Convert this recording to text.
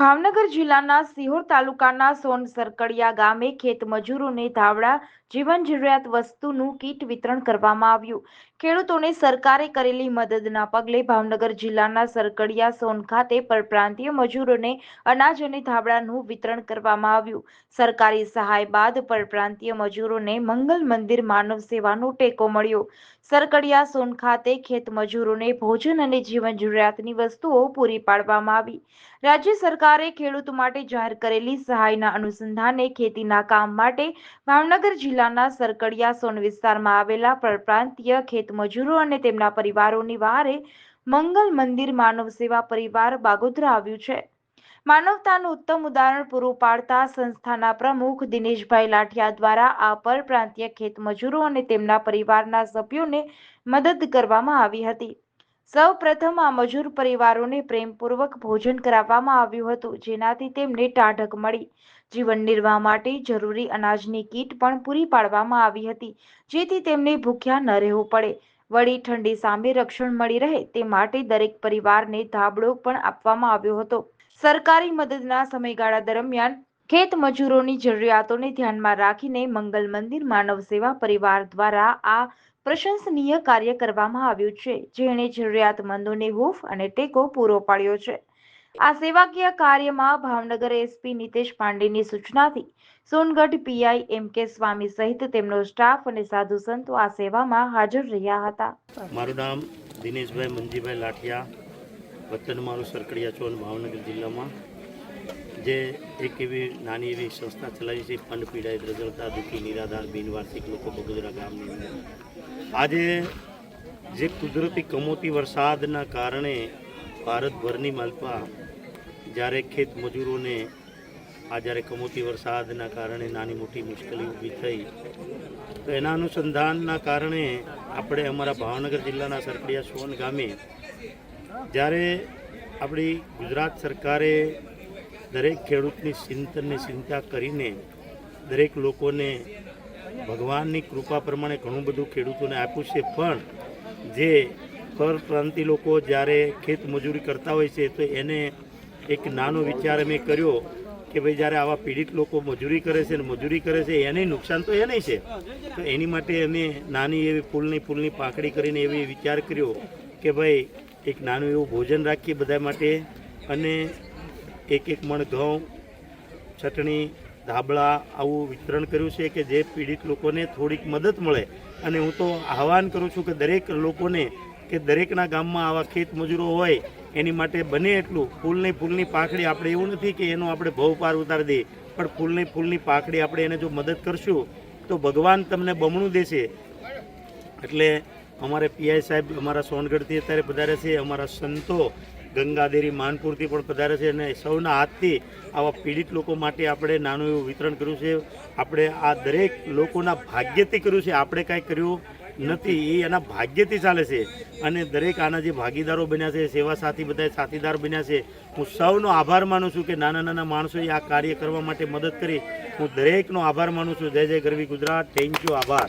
ભાવનગર જિલ્લાના સિહોર તાલુકાના સોન સરકડિયા ગામે ખેત મજૂરોને ધાવડા જીવન જરૂરિયાત વસ્તુનું કીટ વિતરણ કરવામાં આવ્યું. ખેડૂતોને સરકારે કરેલી મદદના પગલે ભાવનગર જિલ્લાના સરકડિયા સોન ખાતે પરપ્રાંતીય મજૂરોને અનાજ અને ધાબળાનું વિતરણ કરવામાં આવ્યું. સરકારી સહાય બાદ પરપ્રાંતીય મજૂરોને મંગલ મંદિર માનવ સેવાનો ટેકો મળ્યો. સરકડિયા સોન ખાતે ખેત મજૂરોને ભોજન અને જીવન જરૂરિયાતની વસ્તુઓ પૂરી પાડવામાં આવી. રાજ્ય સરકારે ખેડૂત માટે જાહેર કરેલી સહાયના અનુસંધાને ખેતીના કામ માટે ભાવનગર જિલ્લાના સરકડિયા સોન વિસ્તારમાં આવેલા પરપ્રાંતીય ખેત મજૂરો અને તેમના પરિવારોની વારે મંગલ મંદિર માનવ સેવા પરિવાર બાગોદરા આવ્યું છે. માનવતાનું ઉત્તમ ઉદાહરણ પૂરું પાડતા સંસ્થાના પ્રમુખ દિનેશભાઈ લાઠિયા દ્વારા આ પરપ્રાંતીય ખેત મજૂરો અને તેમના પરિવારના સભ્યોને મદદ કરવામાં આવી હતી. સૌ પ્રથમ આ મજૂર પરિવારોને પ્રેમપૂર્વક ભોજન કરાવવામાં આવ્યું હતું, જેનાથી તેમને ટાઢક મળી. જીવન નિર્વાહ માટે જરૂરી અનાજની કીટ પણ પૂરી પાડવામાં આવી હતી, જેથી તેમને ભૂખ્યા ન રહેવું પડે. વળી ઠંડી સામે રક્ષણ મળી રહે તે માટે દરેક પરિવારને ધાબળો પણ આપવામાં આવ્યો હતો. સરકારી મદદના સમયગાળા દરમિયાન ખેત મજૂરોની જરૂરિયાતોને ધ્યાનમાં રાખીને મંગલ મંદિર માનવ સેવા પરિવાર દ્વારા આ પ્રશંસનીય કાર્ય કરવામાં આવ્યું છે. જેણે જરૂરિયાતમંદોને હૂફ અને ટેકો પૂરો પાડ્યો છે. આ સેવાકીય કાર્યમાં ભાવનગર એસપી નિતેશ પાંડેની સૂચનાથી Songadh PI M K Swami સહિત તેમનો સ્ટાફ અને સાધુ સંતો આ સેવામાં હાજર રહ્યા હતા. મારું નામ દિનેશભાઈ મંજીભાઈ લાઠિયા, વતન મારું સરકડિયા ચોન ભાવનગર જિલ્લામાં. જે એક એવી નાની એવી સંસ્થા ચલાવી છે પંડ પીડાય રજળતા દુઃખી, નિરાધાર, બિનવાર્ષિક લોકો બગોદરા ગામની અંદર. આજે જે કુદરતી કમોતી વરસાદના કારણે ભારતભરની માલપા જ્યારે ખેત મજૂરોને આ જ્યારે કમોતી વરસાદના કારણે નાની મોટી મુશ્કેલી ઊભી થઈ, તો એના અનુસંધાનના કારણે આપણે અમારા ભાવનગર જિલ્લાના સરકડિયા સોન ગામે જ્યારે આપણી ગુજરાત સરકારે દરેક ખેડૂતની ચિંતનની ચિંતા કરીને દરેક લોકોને ભગવાનની કૃપા પ્રમાણે ઘણું બધું ખેડૂતોને આપ્યું છે. પણ જે પરપ્રાંતિ લોકો જ્યારે ખેત મજૂરી કરતા હોય છે, તો એને એક નાનો વિચાર અમે કર્યો કે ભાઈ જ્યારે આવા પીડિત લોકો મજૂરી કરે છે ને મજૂરી કરે છે, એને નુકસાન તો એને છે. તો એની માટે અમે નાની એવી ફૂલની ફૂલની પાંખડી કરીને એવી વિચાર કર્યો કે ભાઈ એક નાનું એવું ભોજન રાખીએ બધા માટે અને એક એક મણ ઘઉં, ચટણી, ધાબળા આવું વિતરણ કર્યું છે કે જે પીડિત લોકોને થોડીક મદદ મળે. અને હું તો આહવાન કરું છું કે દરેક લોકોને કે દરેકના ગામમાં આવા ખેત મજૂરો હોય, એની માટે બને એટલું. ફૂલની ફૂલની પાંખડી આપણે એવું નથી કે એનો આપણે ભવ પાર ઉતારી દઈએ. પણ ફૂલની ફૂલની પાંખડી આપણે એને જો મદદ કરશું, તો ભગવાન તમને બમણું દેશે. એટલે અમારે પીઆઈ સાહેબ અમારા સોનગઢથી અત્યારે પધારે છે, અમારા સંતો ગંગાદેરી માનપુરથી પણ પધારે છે અને સૌના હાથથી આવા પીડિત લોકો માટે આપણે નાનું એવું વિતરણ કર્યું છે. આપણે આ દરેક લોકોના ભાગ્યથી કર્યું છે. આપણે કાંઈ કર્યું નથી. એ એના ભાગ્યથી ચાલે છે. અને દરેક આના જે ભાગીદારો બન્યા છે, સેવા સાથી બધા સાથીદાર બન્યા છે, હું સૌનો આભાર માનું છું કે નાના નાના માણસોએ આ કાર્ય કરવા માટે મદદ કરી. હું દરેકનો આભાર માનું છું. જય જય ગરવી ગુજરાત. થેન્ક યુ આભાર.